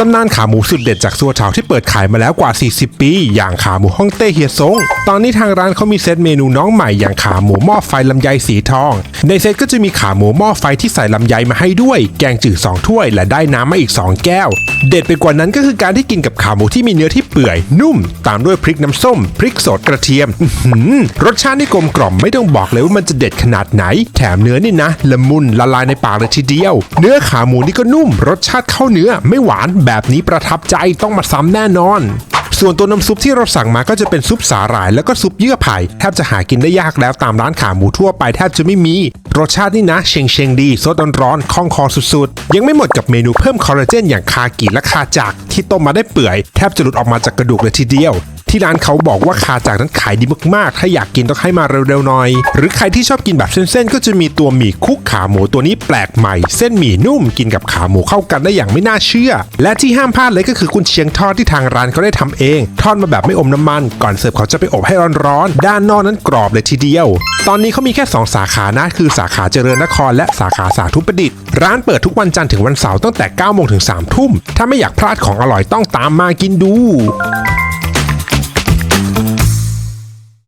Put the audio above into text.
ตำนานขาหมูสุดเด็ดจากซัวเถาที่เปิดขายมาแล้วกว่า 40 ปี อย่างขาหมูฮ่องเต้เฮียซง ตอนนี้ทางร้านเขามีเซตเมนูน้องใหม่อย่างขาหมูหม้อไฟลำไยสีทอง ในเซตก็จะมีขาหมูหม้อไฟที่ใส่ลำไยมาให้ด้วย แกงจืด2ถ้วย และได้น้ำมาอีก 2 แก้ว เด็ดไปกว่านั้นก็คือการที่กินกับขาหมูที่มีเนื้อที่เปื่อยนุ่ม ตามด้วยพริกน้ำส้ม พริกสดกระเทียมรสชาตินี่กลมกล่อมไม่ต้องบอกเลยว่ามันจะเด็ดขนาดไหน แถมเนื้อนี่นะละมุนละลายในปากเลยทีเดียว เนื้อขาหมูนี่ก็นุ่ม รสชาติเข้าเนื้อไม่หวานแบบนี้ประทับใจต้องมาซ้ำแน่นอน ส่วนตัวน้ำซุปที่เราสั่งมาก็จะเป็นซุปสาหร่าย แล้วก็ซุปเยื่อไผ่แทบจะหากินได้ยากแล้วตามร้านขาหมูทั่วไปแทบจะไม่มี รสชาตินี่นะเชงเชงดีซดร้อนๆคล่องคอสุดๆ ยังไม่หมดกับเมนูเพิ่มคอลลาเจนอย่างคากิและคาจักที่ต้มมาได้เปื่อยแทบจะหลุดออกมาจากกระดูกเลยทีเดียว ที่ร้านเขาบอกว่าคาจากนั้นขายดีมากๆ ถ้าอยากกินต้องให้มาเร็วๆหน่อย หรือใครที่ชอบกินแบบเส้นๆ ก็จะมีตัวหมี่คุกขาหมูตัวนี้แปลกใหม่ เส้นหมี่นุ่มกินกับขาหมูเข้ากันได้อย่างไม่น่าเชื่อ และที่ห้ามพลาดเลยก็คือกุนเชียงทอดที่ทางร้านเขาได้ทำเอง ทอดมาแบบไม่อมน้ำมัน ก่อนเสิร์ฟเขาจะไปอบให้ร้อนๆด้านนอกนั้นกรอบเลยทีเดียว ตอนนี้เขามีแค่ 2 สาขานะคือสาขาเจริญนคร และสาขาสาธุประดิษฐ์ร้านเปิดทุกวันจันทร์ถึงวันเสาร์ตั้งแต่9โมงถึง3ทุ่มถ้าไม่อยากพลาดของอร่อยต้องตามมากินดู